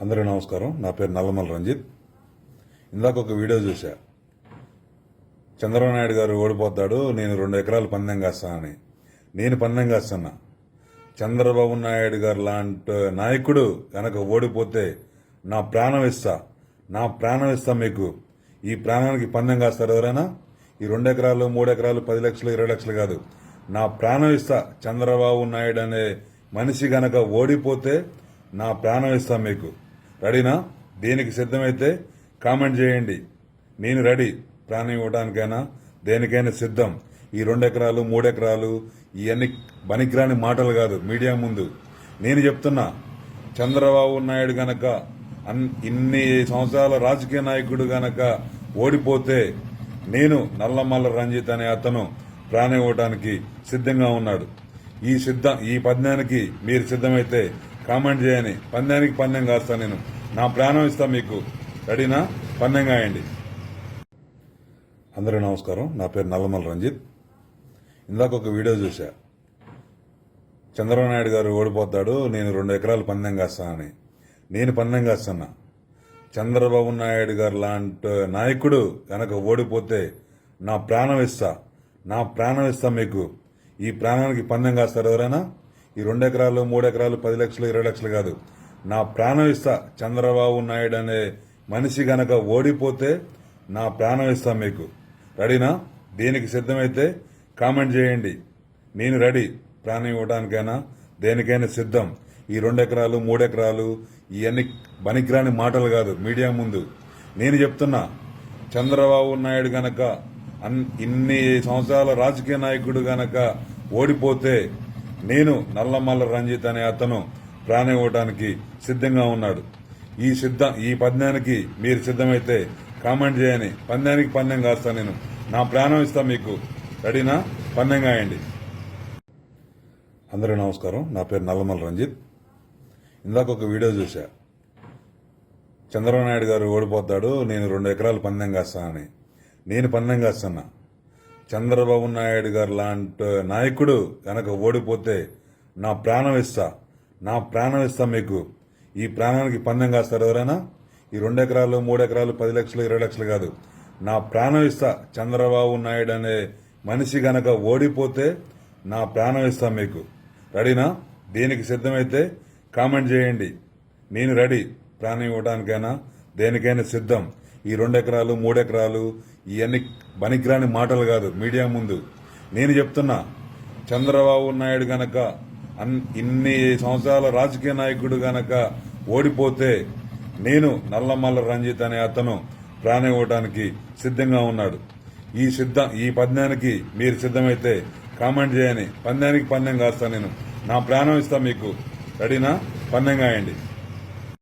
అందరూ నమస్కారం. నా పేరు నల్లమల రంజిత్. ఇందాక ఒక వీడియో చూశా. చంద్రబాబు నాయుడు గారు ఓడిపోతాడు నేను రెండు ఎకరాలు పందెం కాస్తానని. నేను పందెం కాస్తున్నా చంద్రబాబు నాయుడు గారు లాంటి నాయకుడు కనుక ఓడిపోతే నా ప్రాణం ఇస్తా. నా ప్రాణం ఇస్తా మీకు. ఈ ప్రాణానికి పందెం కాస్తారు ఎవరైనా? ఈ రెండు ఎకరాలు మూడు ఎకరాలు పది లక్షలు ఇరవై లక్షలు కాదు. నా ప్రాణం ఇస్తా. చంద్రబాబు నాయుడు అనే మనిషి గనక ఓడిపోతే నా ప్రాణం ఇస్తా మీకు. రెడీనా? దేనికి సిద్ధమైతే కామెంట్ చేయండి. నేను రెడీ. ప్రాణం ఇవ్వడానికైనా దేనికైనా సిద్ధం. ఈ రెండు ఎకరాలు మూడు ఎకరాలు ఇవన్నీ పనికిరాని మాటలు కాదు. మీడియా ముందు. నేను చెప్తున్నా చంద్రబాబు నాయుడు గనక అన్- ఇన్ని సంవత్సరాల రాజకీయ నాయకుడు గనక ఓడిపోతే నేను నల్లమల్ల రంజిత్ అనే అతను ప్రాణం ఇవ్వడానికి సిద్ధంగా ఉన్నాడు. ఈ సిద్ధం ఈ పద్యానికి మీరు సిద్ధమైతే కామెంట్ చేయని పందానికి పందెం కాస్తా నేను. నా ప్రాణం ఇస్తా మీకు. రెడీనా? పందెం అయ్యండి. అందరూ నమస్కారం. నా పేరు నల్లమల రంజిత్. ఇందాక ఒక వీడియో చూశా. చంద్రబాబు నాయుడు గారు ఓడిపోతాడు నేను రెండు ఎకరాలు పందెం కాస్తానని. నేను పందెం కాస్తున్నా చంద్రబాబు నాయుడు గారు లాంటి నాయకుడు కనుక ఓడిపోతే నా ప్రాణం ఇస్తా. నా ప్రాణం ఇస్తా మీకు. ఈ ప్రాణానికి పందెం కాస్తారు ఎవరైనా? ఈ రెండు ఎకరాలు మూడు ఎకరాలు పది లక్షలు ఇరవై లక్షలు కాదు. నా ప్రాణం ఇస్తా చంద్రబాబు నాయుడు అనే మనిషి గనక ఓడిపోతే నా ప్రాణం ఇస్తా మీకు. రెడీనా? దేనికి సిద్ధమైతే కామెంట్ చేయండి. నేను రెడీ. ప్రాణం ఇవ్వడానికైనా దేనికైనా సిద్ధం. ఈ రెండు ఎకరాలు మూడు ఎకరాలు ఇవన్నీ పనికిరాని మాటలు కాదు. మీడియా ముందు. నేను చెప్తున్నా చంద్రబాబు నాయుడు గనక ఇన్ని సంవత్సరాల రాజకీయ నాయకుడు గనక ఓడిపోతే నేను నల్లమల్ల రంజిత్ అనే అతను ప్రాణం ఇవ్వడానికి సిద్ధంగా ఉన్నాడు. ఈ సిద్ధ ఈ పద్యానికి మీరు సిద్ధమైతే కామెంట్ చేయని పందానికి పందెం కాస్తా నేను. నా ప్రాణం ఇస్తా మీకు. రెడీనా? పందెం కాయండి. అందరికీ నమస్కారం. నా పేరు నల్లమల రంజిత్. ఇందాక ఒక వీడియో చూశా. చంద్రబాబు నాయుడు గారు ఓడిపోతాడు నేను రెండు ఎకరాలు పందెం కాస్తానని. నేను పందెం కాస్తున్నా. చంద్రబాబు నాయుడు గారు లాంటి నాయకుడు కనుక ఓడిపోతే నా ప్రాణం ఇస్తా. నా ప్రాణం ఇస్తాం మీకు. ఈ ప్రాణానికి పందెం కాస్తారు ఎవరైనా? ఈ రెండు ఎకరాలు మూడు ఎకరాలు పది లక్షలు ఇరవై లక్షలు కాదు. నా ప్రాణం ఇస్తా. చంద్రబాబు నాయుడు అనే మనిషి గనక ఓడిపోతే నా ప్రాణం ఇస్తా మీకు. రెడీనా? దేనికి సిద్ధమైతే కామెంట్ చేయండి. నేను రెడీ. ప్రాణం ఇవ్వడానికైనా దేనికైనా సిద్ధం. ఈ రెండు ఎకరాలు మూడు ఎకరాలు ఇవన్నీ బనికిరాని మాటలు కాదు. మీడియా ముందు. నేను చెప్తున్నా చంద్రబాబు నాయుడు గనక ఇన్ని సంవత్సరాల రాజకీయ నాయకుడు గనక ఓడిపోతే నేను నల్లమల్ల రంజిత్ అనే అతను ప్రాణం ఇవ్వడానికి సిద్ధంగా ఉన్నాడు. ఈ సిద్ధం ఈ పద్యానికి మీరు సిద్ధమైతే కామెంట్ చేయని పందానికి పందెం కాస్తా నేను. నా ప్రాణం ఇస్తా మీకు. రెడీనా పందెం కాయండి.